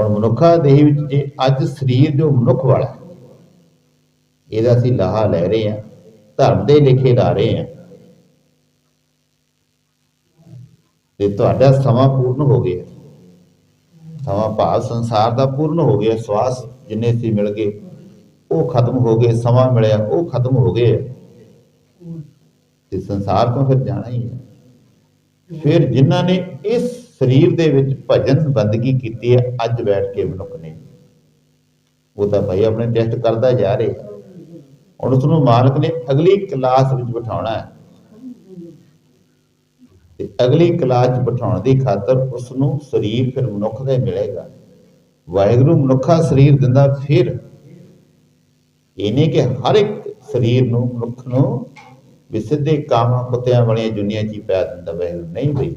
ਹੁਣ ਮਨੁੱਖਾ ਦੇਹ ਵਿੱਚ ਜੇ ਅੱਜ ਸਰੀਰ ਜੋ ਮਨੁੱਖ ਵਾਲਾ ਇਹਦਾ ਅਸੀਂ ਲਾਹਾ ਲੈ ਰਹੇ ਹਾਂ, ਧਰਮ ਦੇ ਲਿਖੇ ਲਾ ਰਹੇ ਹਾਂ। ਤੇ ਤੁਹਾਡਾ ਸਮਾਂ ਪੂਰਨ ਹੋ ਗਿਆ। ਸਮਾਂ ਭਾਵ ਸੰਸਾਰ ਦਾ ਪੂਰਨ ਹੋ ਗਿਆ, ਸਵਾਸ ਜਿੰਨੇ ਸੀ ਮਿਲ ਗਏ, ਉਹ ਖਤਮ ਹੋ ਗਏ, ਸਮਾਂ ਮਿਲਿਆ, ਉਹ ਖਤਮ ਹੋ ਗਏ। ਤੇ ਸੰਸਾਰ ਤੋਂ ਫਿਰ ਜਾਣਾ ਹੀ ਹੈ। ਫਿਰ ਜਿਨ੍ਹਾਂ ਨੇ ਇਸ ਸਰੀਰ ਦੇ ਵਿੱਚ ਭਜਨ ਬੰਦਗੀ ਕੀਤੀ ਹੈ, ਅੱਜ ਬੈਠ ਕੇ ਮਨੁੱਖ ਨੇ। ਉਹ ਤਾਂ ਭਾਈ ਆਪਣੇ ਟੈਸਟ ਕਰਦਾ ਜਾ ਰਿਹਾ। ਹੁਣ ਉਸ ਨੂੰ ਮਾਲਕ ਨੇ ਅਗਲੀ ਕਲਾਸ ਵਿੱਚ ਬਿਠਾਉਣਾ ਹੈ। ਤੇ ਅਗਲੀ ਕਲਾਸ ਬਿਠਾਉਣ ਦੀ ਖਾਤਰ ਉਸ ਨੂੰ ਸਰੀਰ ਫਿਰ ਮਨੁੱਖ ਦਾ ਮਿਲੇਗਾ। ਵਾਹਿਗੁਰੂ ਮਨੁੱਖਾ ਸਰੀਰ ਦਿੰਦਾ ਫਿਰ। ਇਹਨੇ ਕਿ ਹਰ ਇੱਕ ਸਰੀਰ ਨੂੰ ਮਨੁੱਖ ਨੂੰ ਵੀ ਸਿੱਧੇ ਕਾਮਾਂ ਕੁੱਤਿਆਂ ਵਾਲੀਆਂ ਦੁਨੀਆ 'ਚ ਹੀ ਪੈ ਦਿੰਦਾ ਵਾਹਿਗੁਰੂ। ਨਹੀਂ ਬਈ।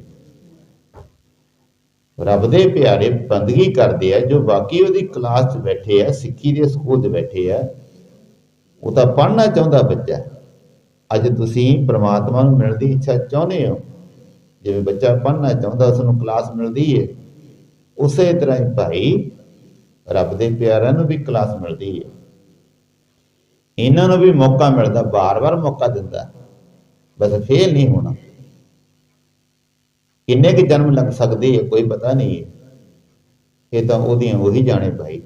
ਰੱਬ ਦੇ ਪਿਆਰੇ ਬੰਦਗੀ ਕਰਦੇ ਆ, ਜੋ ਬਾਕੀ ਉਹਦੀ ਕਲਾਸ 'ਚ ਬੈਠੇ ਆ, ਸਿੱਖੀ ਦੇ ਸਕੂਲ 'ਚ ਬੈਠੇ ਆ, ਉਹ ਤਾਂ ਪੜ੍ਹਨਾ ਚਾਹੁੰਦਾ ਬੱਚਾ। ਅੱਜ ਤੁਸੀਂ ਪ੍ਰਮਾਤਮਾ ਨੂੰ ਮਿਲਣ ਦੀ ਇੱਛਾ ਚਾਹੁੰਦੇ ਹੋ। ਜਿਵੇਂ ਬੱਚਾ ਪੜ੍ਹਨਾ ਚਾਹੁੰਦਾ, ਉਸ ਨੂੰ ਕਲਾਸ ਮਿਲਦੀ ਹੈ ਉਸੇ ਤਰ੍ਹਾਂ ਹੀ ਭਾਈ, ਰੱਬ ਦੇ ਪਿਆਰਿਆਂ ਨੂੰ ਵੀ ਕਲਾਸ ਮਿਲਦੀ ਹੈ ਇਹਨਾਂ ਨੂੰ ਵੀ ਮੌਕਾ ਮਿਲਦਾ ਬਾਰ-ਬਾਰ ਮੌਕਾ ਦਿੰਦਾ। ਬਸ ਫੇਲ ਨਹੀਂ ਹੋਣਾ। ਕਿੰਨੇ ਕੁ ਜਨਮ ਲੱਗ ਸਕਦੇ ਹੈ ਕੋਈ ਪਤਾ ਨਹੀਂ। ਹੈ ਇਹ ਤਾਂ ਉਹਦੀਆਂ ਉਹੀ ਜਾਣੇ ਭਾਈ।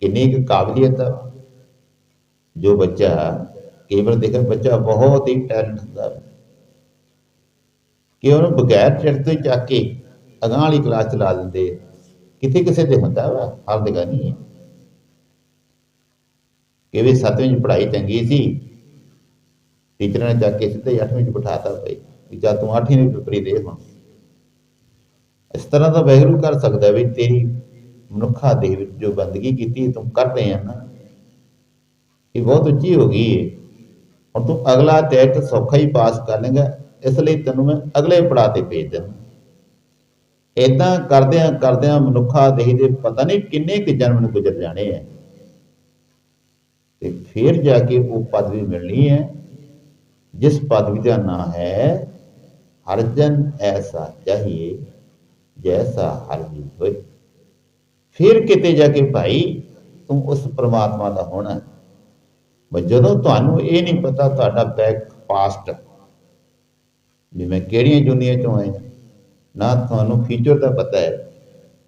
ਕਿੰਨੀ ਕੁ ਕਾਬਲੀਅਤ ਆ। ਜੋ ਬੱਚਾ, ਕੇਵਲ ਦੇਖੇ ਬੱਚਾ ਬਹੁਤ ਹੀ ਟੈਲੈਂਟ ਹੁੰਦਾ। ਹੈ ਕਿ ਉਹਨੂੰ ਬਗੈਰ ਟੈਸਟ ਤੋਂ ਚੱਕ ਕੇ ਅਗਾਂਹ ਵਾਲੀ ਕਲਾਸ ਚ ਲਾ ਦਿੰਦੇ ਕਿਤੇ ਕਿਸੇ ਦੇ ਹੁੰਦਾ ਵਾ, ਹਰ ਜਗ੍ਹਾ ਨਹੀਂ ਹੈ ਕਿ ਵੀ ਸੱਤਵੀਂ ਚ ਪੜ੍ਹਾਈ ਚੰਗੀ ਸੀ। ਟੀਚਰਾਂ ਨੇ ਚੱਕ ਕੇ ਸਿੱਧੇ 8ਵੀਂ ਚ ਬਿਠਾਤਾ ਭਾਈ। ਵੀ ਜਾ ਤੂੰ 8ਵੀਂ ਦੀ ਪੇਪਰੀ ਦੇ ਹੁਣ। ਇਸ ਤਰ੍ਹਾਂ ਦਾ ਵੈਗਰੂ ਕਰ ਸਕਦਾ ਵੀ ਤੇਰੀ ਮਨੁੱਖਾ ਦੇਹ ਵਿੱਚ ਜੋ ਬੰਦਗੀ ਕੀਤੀ ਤੂੰ ਕਰ ਰਹੇ ਆ ਨਾ। ਇਹ ਬਹੁਤ ਉੱਚੀ ਹੋ ਗਈ ਹੈ ਹੁਣ ਤੂੰ ਅਗਲਾ ਟੈਸਟ ਸੌਖਾ ਹੀ ਪਾਸ ਕਰ ਲੇਗਾ, ਇਸ ਲਈ ਤੈਨੂੰ ਮੈਂ ਅਗਲੇ ਪੜਾਅ ਤੇ ਭੇਜ ਦਿੰਦਾ। ਇਦਾਂ ਕਰਦਿਆਂ ਕਰਦਿਆਂ ਮਨੁੱਖਾ ਦੇਹ ਦੇ ਪਤਾ ਨਹੀਂ ਕਿੰਨੇ ਕੁ ਜਨਮ ਗੁਜ਼ਰ ਜਾਣੇ ਆ। ਤੇ ਫਿਰ ਜਾ ਕੇ ਉਹ ਪਦਵੀ ਮਿਲਣੀ ਹੈ, ਜਿਸ ਪਦਵੀ ਦਾ ਨਾਂ ਹੈ, ਹਰਜਨ ਐਸਾ, ਚਾਹੀਏ ਜੈਸਾ ਹਰ ਜੀ ਹੋਏ ਫਿਰ ਕਿਤੇ ਜਾ ਕੇ ਭਾਈ ਤੂੰ ਉਸ ਪ੍ਰਮਾਤਮਾ ਦਾ ਹੋਣਾ ਹੈ। ਜਦੋਂ ਤੁਹਾਨੂੰ ਇਹ ਨਹੀਂ ਪਤਾ ਤੁਹਾਡਾ ਬੈਕ ਪਾਸਟ ਵੀ ਮੈਂ ਕਿਹੜੀਆਂ ਦੁਨੀਆ ਚੋਂ ਆਇਆ ਨਾ ਤੁਹਾਨੂੰ ਫਿਊਚਰ ਦਾ ਪਤਾ ਹੈ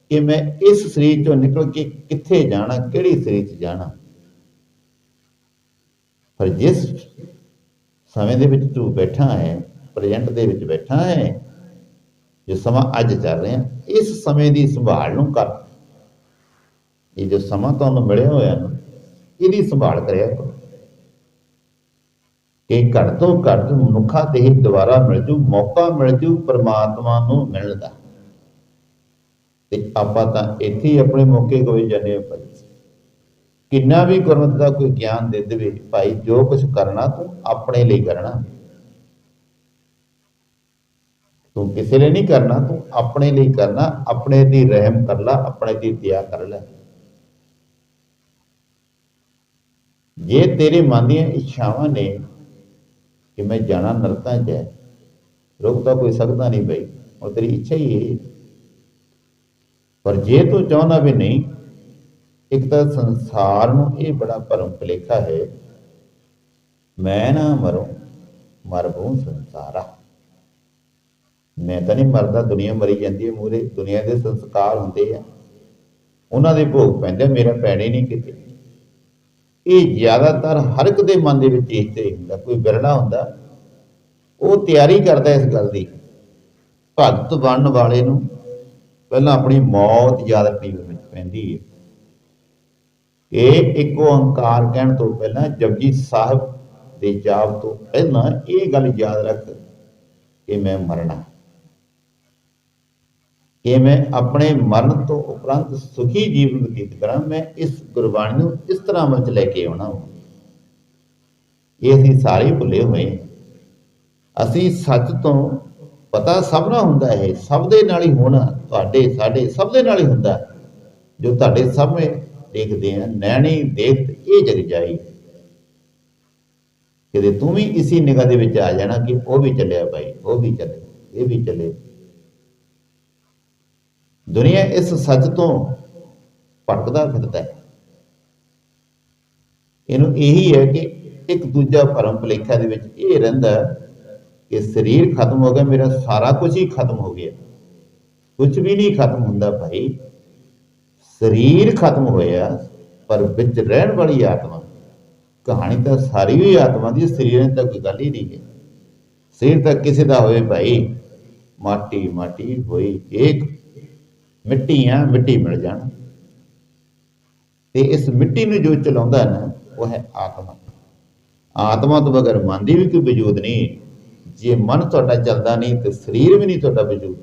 ਕਿ ਮੈਂ ਇਸ ਸਰੀਰ ਚੋਂ ਨਿਕਲ ਕੇ ਕਿੱਥੇ ਜਾਣਾ ਕਿਹੜੀ ਸਰੀਰ 'ਚ ਜਾਣਾ ਪਰ ਜਿਸ ਸਮੇਂ ਦੇ ਵਿੱਚ ਤੂੰ ਬੈਠਾ ਹੈ ਪ੍ਰੈਜ਼ੈਂਟ ਦੇ ਵਿੱਚ ਬੈਠਾ ਹੈ ਜੋ ਸਮਾਂ ਅੱਜ ਚੱਲ ਰਿਹਾ, ਇਸ ਸਮੇਂ ਦੀ ਸੰਭਾਲ ਨੂੰ ਕਰ। ਇਹ ਜੋ ਸਮਾਂ ਤੁਹਾਨੂੰ ਮਿਲਿਆ ਹੋਇਆ ਨਾ, ਇਹਦੀ ਸੰਭਾਲ ਕਰਿਆ ਕਰੋ। ਕਿ ਘੱਟ ਤੋਂ ਘੱਟ ਮਨੁੱਖਾ ਦੇਹ ਦੁਬਾਰਾ ਮਿਲ ਜੂ, ਮੌਕਾ ਮਿਲ ਜੂ ਪ੍ਰਮਾਤਮਾ ਨੂੰ ਮਿਲਣ ਦਾ। ਤੇ ਆਪਾਂ ਤਾਂ ਇੱਥੇ ਹੀ ਆਪਣੇ ਮੌਕੇ ਕੋਈ ਜਾਣੇ ਭਾਈ। ਕਿੰਨਾ ਵੀ ਗੁਰਮਤਿ ਦਾ ਕੋਈ ਗਿਆਨ ਦੇ ਦੇਵੇ, ਭਾਈ ਜੋ ਕੁਝ ਕਰਨਾ ਤੂੰ ਆਪਣੇ ਲਈ ਕਰਨਾ। ਤੂੰ ਕਿਸੇ ਲਈ ਨਹੀਂ ਕਰਨਾ, ਤੂੰ ਆਪਣੇ ਲਈ ਕਰਨਾ, ਆਪਣੇ ਦੀ ਰਹਿਮ ਕਰ ਲੈ, ਆਪਣੇ ਦੀ ਦਇਆ ਕਰ ਲੈ। ਜੇ ਤੇਰੇ ਮਨ ਦੀਆਂ ਇੱਛਾਵਾਂ ਨੇ ਕਿ ਮੈਂ ਜਾਣਾ ਨਰਕਾਂ 'ਚ ਹੈ ਰੋਕ ਤਾਂ ਕੋਈ ਸਕਦਾ ਨਹੀਂ ਬਈ, ਉਹ ਤੇਰੀ ਇੱਛਾ ਹੀ ਹੈ। ਪਰ ਜੇ ਤੂੰ ਚਾਹੁੰਦਾ ਵੀ ਨਹੀਂ, ਇੱਕ ਤਾਂ ਸੰਸਾਰ ਨੂੰ ਇਹ ਬੜਾ ਭਰਮ ਭੁਲੇਖਾ ਹੈ, ਮੈਂ ਨਾ ਮਰੂੰ, ਮਰਬੂ ਸੰਸਾਰਾ। ਮੈਂ ਤਾਂ ਨਹੀਂ ਮਰਦਾ, ਦੁਨੀਆ ਮਰੀ ਜਾਂਦੀ ਹੈ ਮੂਰੇ ਦੁਨੀਆ ਦੇ ਸੰਸਕਾਰ ਹੁੰਦੇ ਆ। ਉਹਨਾਂ ਦੇ ਭੋਗ ਪੈਂਦੇ ਮੇਰਾ ਪੈਣੇ ਨਹੀਂ ਕਿਤੇ। ਇਹ ਜ਼ਿਆਦਾਤਰ ਹਰ ਇੱਕ ਦੇ ਮਨ ਦੇ ਵਿੱਚ ਇਹ ਤੇ ਹੁੰਦਾ, ਕੋਈ ਬਿਰਣਾ ਹੁੰਦਾ। ਉਹ ਤਿਆਰੀ ਕਰਦਾ ਇਸ ਗੱਲ ਦੀ। ਭਗਤ ਬਣਨ ਵਾਲੇ ਨੂੰ ਪਹਿਲਾਂ ਆਪਣੀ ਮੌਤ ਯਾਦ ਰੱਖਣੀ ਵਿੱਚ ਪੈਂਦੀ ਹੈ। ਇਹ ਇੱਕ ਓੰਕਾਰ ਕਹਿਣ ਤੋਂ ਪਹਿਲਾਂ ਜਪਜੀ ਸਾਹਿਬ ਦੇ ਜਾਪ ਤੋਂ ਪਹਿਲਾਂ ਇਹ ਗੱਲ ਯਾਦ ਰੱਖ ਕਿ ਮੈਂ ਮਰਨਾ। ਕਿ ਮੈਂ ਆਪਣੇ ਮਰਨ ਤੋਂ ਉਪਰੰਤ ਸੁਖੀ ਜੀਵਨ ਬਤੀਤ ਕਰਾਂ, ਮੈਂ ਇਸ ਗੁਰਬਾਣੀ ਨੂੰ ਇਸ ਤਰ੍ਹਾਂ ਅਮਲ ਚ ਲੈ ਕੇ ਆਉਣਾ ਵਾ। ਇਹ ਅਸੀਂ ਸਾਰੇ ਭੁੱਲੇ ਹੋਏ ਅਸੀਂ ਸੱਚ ਤੋਂ ਪਤਾ ਸਭ ਨਾਲ ਹੁੰਦਾ ਹੈ, ਸਭ ਦੇ ਨਾਲ ਹੀ ਹੋਣਾ ਤੁਹਾਡੇ, ਸਾਡੇ ਸਭ ਦੇ ਨਾਲ ਹੀ ਹੁੰਦਾ। ਜੋ ਤੁਹਾਡੇ ਸਾਹਮਣੇ ਦੇਖਦੇ ਆ, ਨੈਣੀ ਦੇਖ ਇਹ ਜਗ ਜਾਈ। ਕਿਤੇ ਤੂੰ ਵੀ ਇਸੀ ਨਿਗਾਹ ਦੇ ਵਿੱਚ ਆ ਜਾਣਾ ਕਿ ਉਹ ਵੀ ਚੱਲਿਆ ਭਾਈ, ਉਹ ਵੀ ਚੱਲੇ, ਇਹ ਵੀ ਚੱਲੇ। ਦੁਨੀਆ ਇਸ ਸੱਚ ਤੋਂ ਭਟਕਦਾ ਫਿਰਦਾ ਹੈ। ਇਹਨੂੰ ਇਹੀ ਹੈ ਕਿ ਇੱਕ ਦੂਜਾ ਭਰਮ ਭੁਲੇਖਾ ਦੇ ਵਿੱਚ ਇਹ ਰਹਿੰਦਾ ਕਿ ਸਰੀਰ ਖਤਮ ਹੋ ਗਿਆ, ਮੇਰਾ ਸਾਰਾ ਕੁਝ ਹੀ ਖਤਮ ਹੋ ਗਿਆ। ਕੁਝ ਵੀ ਨਹੀਂ ਖਤਮ ਹੁੰਦਾ ਭਾਈ। ਸਰੀਰ ਖਤਮ ਹੋਇਆ, ਪਰ ਵਿੱਚ ਰਹਿਣ ਵਾਲੀ ਆਤਮਾ, ਕਹਾਣੀ ਤਾਂ ਸਾਰੀ ਹੀ ਆਤਮਾ ਦੀ ਸਰੀਰਾਂ ਤਾਂ ਕੋਈ ਗੱਲ ਹੀ ਨਹੀਂ ਹੈ। ਸਰੀਰ ਤਾਂ ਕਿਸੇ ਦਾ ਹੋਵੇ ਭਾਈ। ਮਾਟੀ ਮਾਟੀ ਹੋਈ ਏਕ ਮਿੱਟੀ ਆ, ਮਿੱਟੀ ਮਿਲ ਜਾਣ। ਤੇ ਇਸ ਮਿੱਟੀ ਨੂੰ ਜੋ ਚਲਾਉਂਦਾ ਨਾ, ਉਹ ਹੈ ਆਤਮਾ। ਆਤਮਾ ਤੋਂ ਬਗਰ ਮਨ ਦੀ ਵੀ ਕੋਈ ਵਜੂਦ ਨਹੀਂ। ਜੇ ਮਨ ਤੁਹਾਡਾ ਚੱਲਦਾ ਨਹੀਂ, ਤੇ ਸਰੀਰ ਵੀ ਨਹੀਂ ਤੁਹਾਡਾ ਵਜੂਦ।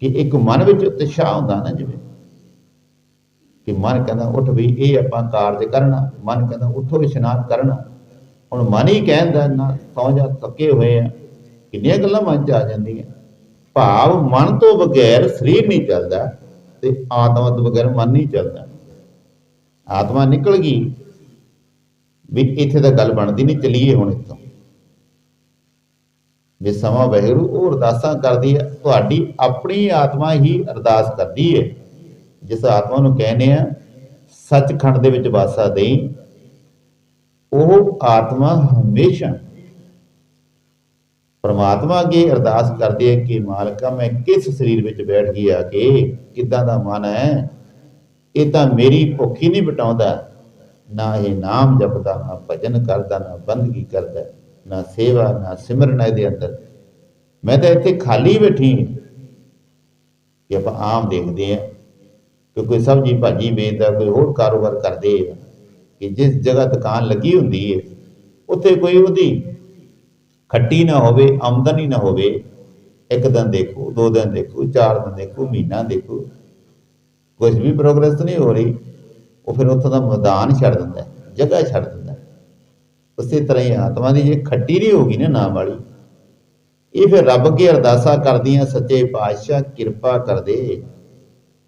ਕਿ ਇੱਕ ਮਨ ਵਿੱਚ ਉਤਸ਼ਾਹ ਹੁੰਦਾ ਨਾ ਜਿਵੇਂ। ਕਿ ਮਨ ਕਹਿੰਦਾ, ਉੱਠ ਵੀ, ਇਹ ਆਪਾਂ ਕਾਰਜ ਕਰਨਾ। ਮਨ ਕਹਿੰਦਾ, ਉੱਠੋ, ਇਸ਼ਨਾਨ ਕਰਨਾ। ਹੁਣ ਮਨ ਹੀ ਕਹਿੰਦਾ, ਨਾ, ਸੌਂ ਜਾ, ਥੱਕੇ ਹੋਏ ਆ। ਕਿੰਨੀਆਂ ਗੱਲਾਂ ਮਨ 'ਚ ਆ ਜਾਂਦੀਆਂ। ਭਾਵ ਮਨ ਤੋਂ ਬਗੈਰ ਸਰੀਰ ਨਹੀਂ ਚੱਲਦਾ ਤੇ ਆਤਮਾ ਤੋਂ ਬਗੈਰ ਮਨ ਨਹੀਂ ਚੱਲਦਾ। ਆਤਮਾ ਨਿਕਲ ਗਈ ਵੀ ਇੱਥੇ ਤਾਂ ਗੱਲ ਬਣਦੀ ਨਹੀਂ, ਚਲੀਏ ਹੁਣ ਇੱਥੋਂ। ਵੀ ਸਮਾਂ ਵਹਿਰੂ, ਉਹ ਅਰਦਾਸਾਂ ਕਰਦੀ ਹੈ, ਤੁਹਾਡੀ ਆਪਣੀ ਆਤਮਾ ਹੀ ਅਰਦਾਸ ਕਰਦੀ ਹੈ। ਜਿਸ ਆਤਮਾ ਨੂੰ ਕਹਿੰਦੇ ਆ ਸੱਚਖੰਡ ਦੇ ਵਿੱਚ ਵਾਸਾ ਦੇਈ, ਉਹ ਆਤਮਾ ਹਮੇਸ਼ਾ ਪਰਮਾਤਮਾ ਅੱਗੇ ਅਰਦਾਸ ਕਰਦੇ ਹੈ ਕਿ ਮਾਲਕਾ, ਮੈਂ ਕਿਸ ਸਰੀਰ ਵਿੱਚ ਬੈਠ ਗਈ ਆ ਕੇ ਕਿੱਦਾਂ ਦਾ ਮਨ ਹੈ? ਇਹ ਤਾਂ ਮੇਰੀ ਭੁੱਖ ਹੀ ਨਹੀਂ ਮਿਟਾਉਂਦਾ ਨਾ ਇਹ ਨਾਮ ਜਪਦਾ, ਨਾ ਭਜਨ ਕਰਦਾ, ਨਾ ਬੰਦਗੀ ਕਰਦਾ, ਨਾ ਸੇਵਾ, ਨਾ ਸਿਮਰਨ ਇਹਦੇ ਅੰਦਰ। ਮੈਂ ਤਾਂ ਇੱਥੇ ਖਾਲੀ ਬੈਠੀ ਕਿ ਆਪਾਂ ਆਮ ਦੇਖਦੇ ਆ ਕਿ ਕੋਈ ਸਬਜ਼ੀ ਭਾਜੀ ਵੇਚਦਾ, ਕੋਈ ਹੋਰ ਕਾਰੋਬਾਰ ਕਰਦੇ ਆ ਕਿ ਜਿਸ ਜਗ੍ਹਾ ਦੁਕਾਨ ਲੱਗੀ ਹੁੰਦੀ ਹੈ, ਉੱਥੇ ਕੋਈ ਉਹਦੀ ਖੱਟੀ ਨਾ ਹੋਵੇ, ਆਮਦਨੀ ਨਾ ਹੋਵੇ, ਇੱਕ ਦਿਨ ਦੇਖੋ, ਦੋ ਦਿਨ ਦੇਖੋ, ਚਾਰ ਦਿਨ ਦੇਖੋ, ਮਹੀਨਾ ਦੇਖੋ ਕੁਝ ਵੀ ਪ੍ਰੋਗਰੈਸ ਨਹੀਂ ਹੋ ਰਹੀ, ਉਹ ਫਿਰ ਉੱਥੋਂ ਦਾ ਮੈਦਾਨ ਛੱਡ ਦਿੰਦਾ, ਜਗ੍ਹਾ ਛੱਡ ਦਿੰਦਾ। ਉਸੇ ਤਰ੍ਹਾਂ ਹੀ ਆਤਮਾ ਦੀ ਜੇ ਖੱਟੀ ਨਹੀਂ ਹੋਗੀ ਨਾ ਨਾਮ ਵਾਲੀ, ਇਹ ਫਿਰ ਰੱਬ ਅੱਗੇ ਅਰਦਾਸਾਂ ਕਰਦੀਆਂ, ਸੱਚੇ ਪਾਤਸ਼ਾਹ ਕਿਰਪਾ ਕਰਦੇ,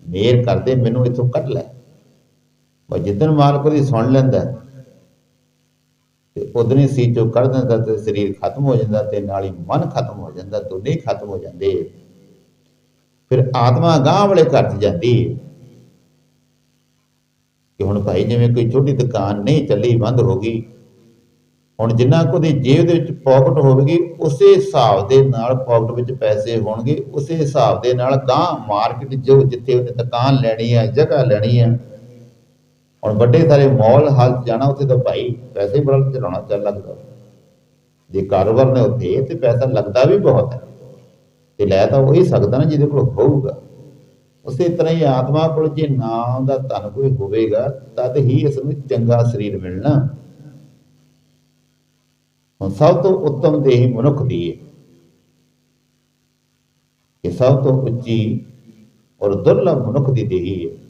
ਮਿਹਰ ਕਰਦੇ, ਮੈਨੂੰ ਇੱਥੋਂ ਕੱਢ ਲੈ। ਉਹ ਜਿੱਦਣ ਮਾਲਕ ਦੀ ਸੁਣ ਲੈਂਦਾ ਤੇ ਉਦਨੇ ਸੀ ਜੋ ਕਰ ਦਿੰਦਾ ਤੇ ਸਰੀਰ ਖਤਮ ਹੋ ਜਾਂਦਾ ਤੇ ਨਾਲ ਹੀ ਮਨ ਖਤਮ ਹੋ ਜਾਂਦਾ, ਦੋਨੇ ਖਤਮ ਹੋ ਜਾਂਦੇ। ਫਿਰ ਆਤਮਾ ਗਾਂਹ ਵਾਲੇ ਘਰ ਜਾਂਦੀ ਕਿ ਹੁਣ ਭਾਈ ਜਿਵੇਂ ਕੋਈ ਛੋਟੀ ਦੁਕਾਨ ਨਹੀਂ ਚੱਲੀ, ਬੰਦ ਹੋ ਗਈ, ਹੁਣ ਜਿੰਨਾ ਕੋ ਦੀ ਜੇਬ ਦੇ ਵਿੱਚ ਪਾਕਟ ਹੋਵੇਗੀ, ਉਸੇ ਹਿਸਾਬ ਦੇ ਨਾਲ ਪਾਕਟ ਵਿੱਚ ਪੈਸੇ ਹੋਣਗੇ, ਉਸੇ ਹਿਸਾਬ ਦੇ ਨਾਲ ਗਾਂ ਮਾਰਕੀਟ ਜੋ ਜਿੱਥੇ ਉਹਨੇ ਦੁਕਾਨ ਲੈਣੀ ਹੈ ਜਗ੍ਹਾ ਲੈਣੀ ਹੈ ਹੁਣ ਵੱਡੇ ਸਾਰੇ ਮਾਲ ਹਾਲ ਜਾਣਾ ਉੱਥੇ ਤਾਂ ਭਾਈ ਪੈਸੇ ਬੜਾ ਚਲਾਉਣਾ ਚੱਲ ਲੱਗਦਾ ਜੇ ਕਾਰੋਬਾਰ ਨੇ ਉੱਥੇ, ਤੇ ਪੈਸਾ ਲੱਗਦਾ ਵੀ ਬਹੁਤ ਹੈ। ਤੇ ਲੈ ਤਾਂ ਉਹੀ ਸਕਦਾ ਨਾ ਜਿਹਦੇ ਕੋਲ ਹੋਊਗਾ। ਉਸੇ ਤਰ੍ਹਾਂ ਹੀ ਆਤਮਾ ਕੋਲ ਜੇ ਨਾਮ ਦਾ ਧਨ ਕੋਈ ਹੋਵੇਗਾ ਤਦ ਹੀ ਇਸ ਨੂੰ ਚੰਗਾ ਸਰੀਰ ਮਿਲਣਾ। ਹੁਣ ਸਭ ਤੋਂ ਉੱਤਮ ਦੇਹੀ ਮਨੁੱਖ ਦੀ ਹੈ ਇਹ ਸਭ ਤੋਂ ਉੱਚੀ ਔਰ ਦੁਰਲਭ ਮਨੁੱਖ ਦੀ ਦੇਹੀ ਹੈ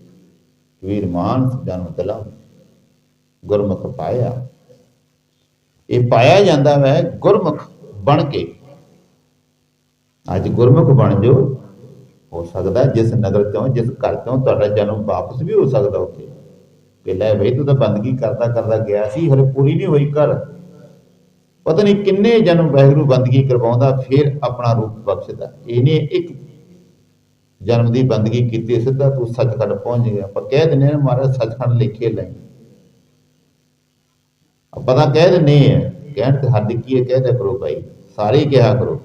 ਵੀਰ ਮਾਨਸ ਤਲਾ ਗੁਰਮੁਖ ਪਾਇਆ। ਇਹ ਪਾਇਆ ਜਾਂਦਾ ਹੈ ਗੁਰਮੁਖ ਬਣ ਕੇ। ਅੱਜ ਗੁਰਮੁਖ ਬਣ ਜੋ ਹੋ ਸਕਦਾ ਜਿਸ ਨਗਰ ਤੋਂ ਜਿਸ ਘਰ ਤੋਂ ਤੁਹਾਡਾ ਜਨਮ ਵਾਪਸ ਵੀ ਹੋ ਸਕਦਾ ਉੱਥੇ। ਕਿ ਲੈ ਬਈ ਤੂੰ ਤਾਂ ਬੰਦਗੀ ਕਰਦਾ ਕਰਦਾ ਗਿਆ ਸੀ ਹਰੇ ਪੂਰੀ ਨਹੀਂ ਹੋਈ ਕਰ ਪਤਾ ਨਹੀਂ ਕਿੰਨੇ ਜਨਮ ਵਾਹਿਗੁਰੂ ਬੰਦਗੀ ਕਰਵਾਉਂਦਾ, ਫਿਰ ਆਪਣਾ ਰੂਪ ਬਖਸ਼ਦਾ। ਇਹਨੇ ਇੱਕ ਜਨਮ ਦੀ ਬੰਦਗੀ ਕੀਤੀ, ਸਿੱਧਾ ਤੂੰ ਸੱਚਖੰਡ ਪਹੁੰਚ ਗਿਆ। ਆਪਾਂ ਕਹਿ ਦਿੰਦੇ ਨੇ ਮਹਾਰਾਜ, ਸੱਚਖੰਡ ਲਿਖੇ ਲੈ। ਆਪਾਂ ਤਾਂ ਕਹਿ ਦਿੰਦੇ ਆ ਕਹਿਣ ਤੇ ਹੱਦ ਕੀ ਹੈ, ਕਹਿ ਦਿਆ ਕਰੋ ਭਾਈ। ਸਾਰੇ ਕਿਹਾ ਕਰੋ।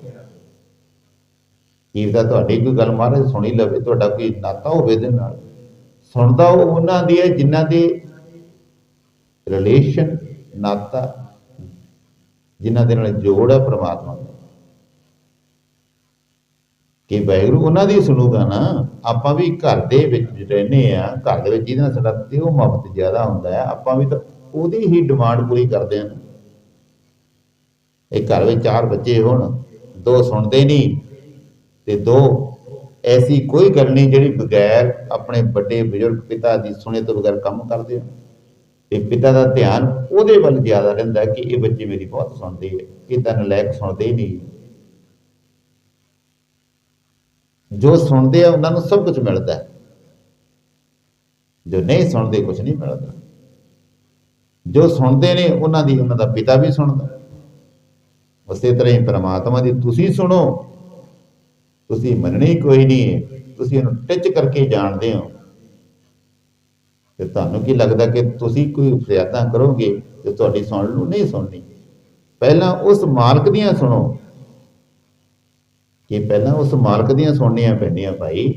ਕੀ ਦਾ ਤੁਹਾਡੀ ਕੋਈ ਗੱਲ ਮਹਾਰਾਜ ਸੁਣੀ ਲਵੇ, ਤੁਹਾਡਾ ਕੋਈ ਨਾਤਾ ਹੋਵੇ ਦੇ ਨਾਲ। ਸੁਣਦਾ ਉਹ ਉਹਨਾਂ ਦੀ ਹੈ, ਜਿਨ੍ਹਾਂ ਦੇ ਰਿਲੇਸ਼ਨ ਨਾਤਾ, ਜਿਨ੍ਹਾਂ ਦੇ ਨਾਲ ਜੋੜ ਹੈ ਪ੍ਰਮਾਤਮਾ ਦਾ। ਕਿ ਵਾਹਿਗੁਰੂ ਉਹਨਾਂ ਦੀ ਸੁਣੂਗਾ ਨਾ, ਆਪਾਂ ਵੀ ਘਰ ਦੇ ਵਿੱਚ ਰਹਿੰਦੇ ਆ, ਘਰ ਦੇ ਵਿੱਚ ਜਿਹਦੇ ਨਾਲ ਸਾਡਾ ਤੇ ਉਹ ਮੁਹੱਬਤ ਜ਼ਿਆਦਾ ਹੁੰਦਾ ਹੈ ਆਪਾਂ ਵੀ ਤਾਂ ਉਹਦੀ ਹੀ ਡਿਮਾਂਡ ਪੂਰੀ ਕਰਦੇ ਆ ਇਹ ਘਰ ਵਿੱਚ ਚਾਰ ਬੱਚੇ ਹੋਣ, ਦੋ ਸੁਣਦੇ ਨਹੀਂ ਤੇ ਦੋ ਐਸੀ ਕੋਈ ਗੱਲ ਨਹੀਂ ਜਿਹੜੀ ਬਗੈਰ ਆਪਣੇ ਵੱਡੇ ਬਜ਼ੁਰਗ ਪਿਤਾ ਦੀ ਸੁਣੇ ਤੋਂ ਬਗੈਰ ਕੰਮ ਕਰਦੇ ਹੋ ਤੇ ਪਿਤਾ ਦਾ ਧਿਆਨ ਉਹਦੇ ਵੱਲ ਜ਼ਿਆਦਾ ਰਹਿੰਦਾ ਕਿ ਇਹ ਬੱਚੇ ਮੇਰੀ ਬਹੁਤ ਸੁਣਦੇ ਹੈ, ਇਹ ਤਾਂ ਨਲਾਇਕ ਸੁਣਦੇ ਹੀ ਨਹੀਂ। ਜੋ ਸੁਣਦੇ ਆ, ਉਹਨਾਂ ਨੂੰ ਸਭ ਕੁਝ ਮਿਲਦਾ ਹੈ। ਜੋ ਨਹੀਂ ਸੁਣਦੇ ਕੁਝ ਨਹੀਂ ਮਿਲਦਾ। ਜੋ ਸੁਣਦੇ ਨੇ, ਉਹਨਾਂ ਦੀ, ਉਹਨਾਂ ਦਾ ਪਿਤਾ ਵੀ ਸੁਣਦਾ ਉਸੇ ਤਰ੍ਹਾਂ ਹੀ ਪ੍ਰਮਾਤਮਾ ਦੀ ਤੁਸੀਂ ਸੁਣੋ। ਤੁਸੀਂ ਮੰਨਣੀ ਕੋਈ ਨਹੀਂ ਹੈ। ਤੁਸੀਂ ਇਹਨੂੰ ਟਿੱਚ ਕਰਕੇ ਜਾਣਦੇ ਹੋ। ਤੇ ਤੁਹਾਨੂੰ ਕੀ ਲੱਗਦਾ ਕਿ ਤੁਸੀਂ ਕੋਈ ਫਰਿਆਦਾਂ ਕਰੋਗੇ ਤੇ ਤੁਹਾਡੀ ਸੁਣ ਨੂੰ ਨਹੀਂ ਸੁਣਨੀ? ਪਹਿਲਾਂ ਉਸ ਮਾਲਕ ਦੀਆਂ ਸੁਣੋ। ਕਿ ਪਹਿਲਾਂ ਉਸ ਮਾਲਕ ਦੀਆਂ ਸੁਣਨੀਆਂ ਪੈਂਦੀਆਂ ਭਾਈ,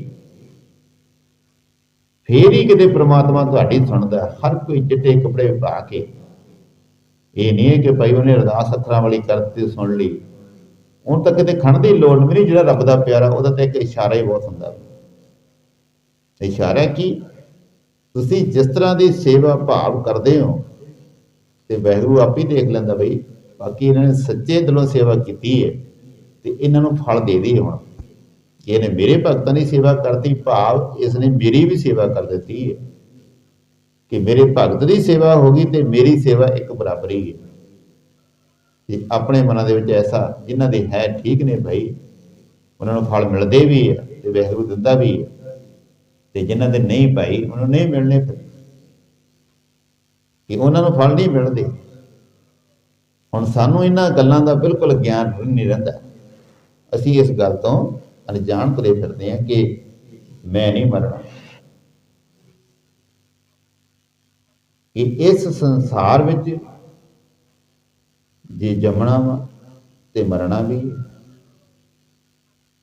ਫੇਰ ਹੀ ਕਿਤੇ ਪ੍ਰਮਾਤਮਾ ਤੁਹਾਡੀ ਸੁਣਦਾ, ਹਰ ਕੋਈ ਚਿੱਟੇ ਕੱਪੜੇ ਪਾ ਕੇ। ਇਹ ਨਹੀਂ ਹੈ ਕਿ ਭਾਈ ਉਹਨੇ ਅਰਦਾਸ ਅੱਖਰਾਂ ਵਾਲੀ ਕਰਤੀ ਸੁਣ ਲਈ। ਹੁਣ ਤਾਂ ਕਿਤੇ ਖਣ ਦੀ ਲੋੜ ਨਹੀਂ ਜਿਹੜਾ ਰੱਬ ਦਾ ਪਿਆਰਾ, ਉਹਦਾ ਤਾਂ ਇੱਕ ਇਸ਼ਾਰਾ ਹੀ ਬਹੁਤ ਹੁੰਦਾ। ਇਸ਼ਾਰਾ ਕੀ? ਤੁਸੀਂ ਜਿਸ ਤਰ੍ਹਾਂ ਦੀ ਸੇਵਾ ਭਾਵ ਕਰਦੇ ਹੋ, ਤੇ ਵਾਹਿਗੁਰੂ ਆਪ ਹੀ ਦੇਖ ਲੈਂਦਾ ਬਈ, ਬਾਕੀ ਇਹਨਾਂ ਨੇ ਸੱਚੇ ਦਿਲੋਂ ਸੇਵਾ ਕੀਤੀ ਹੈ। ਤੇ ਇਹਨਾਂ ਨੂੰ ਫਲ ਦੇ ਦੇ ਹੁਣ। ਇਹਨੇ ਮੇਰੇ ਭਗਤਾਂ ਦੀ ਸੇਵਾ ਕਰਤੀ, ਭਾਵ ਇਸ ਨੇ ਮੇਰੀ ਵੀ ਸੇਵਾ ਕਰ ਦਿੱਤੀ ਹੈ। ਕਿ ਮੇਰੇ ਭਗਤ ਦੀ ਸੇਵਾ ਹੋ ਗਈ ਤੇ ਮੇਰੀ ਸੇਵਾ ਇੱਕ ਬਰਾਬਰ ਹੀ ਹੈ। ਤੇ ਆਪਣੇ ਮਨਾਂ ਦੇ ਵਿੱਚ ਐਸਾ ਜਿਨ੍ਹਾਂ ਦੇ ਹੈ ਠੀਕ ਨੇ ਭਾਈ, ਉਹਨਾਂ ਨੂੰ ਫਲ ਮਿਲਦੇ ਵੀ ਹੈ ਤੇ ਵਾਹਿਗੁਰੂ ਦਿੰਦਾ ਵੀ ਹੈ। ਤੇ ਜਿਨ੍ਹਾਂ ਦੇ ਨਹੀਂ ਭਾਈ, ਉਹਨਾਂ ਨੂੰ ਨਹੀਂ ਮਿਲਣੇ ਫਿਰ। ਕਿ ਉਹਨਾਂ ਨੂੰ ਫਲ ਨਹੀਂ ਮਿਲਦੇ। ਹੁਣ ਸਾਨੂੰ ਇਹਨਾਂ ਗੱਲਾਂ ਦਾ ਬਿਲਕੁਲ ਗਿਆਨ ਨਹੀਂ ਰਹਿੰਦਾ। ਅਸੀਂ ਇਸ ਗੱਲ ਤੋਂ ਅਣਜਾਣ ਤੁਰੇ ਫਿਰਦੇ ਹਾਂ ਕਿ ਮੈਂ ਨਹੀਂ ਮਰਨਾ। ਕਿ ਇਸ ਸੰਸਾਰ ਵਿੱਚ ਜੇ ਜੰਮਣਾ ਵਾ ਤੇ ਮਰਨਾ ਵੀ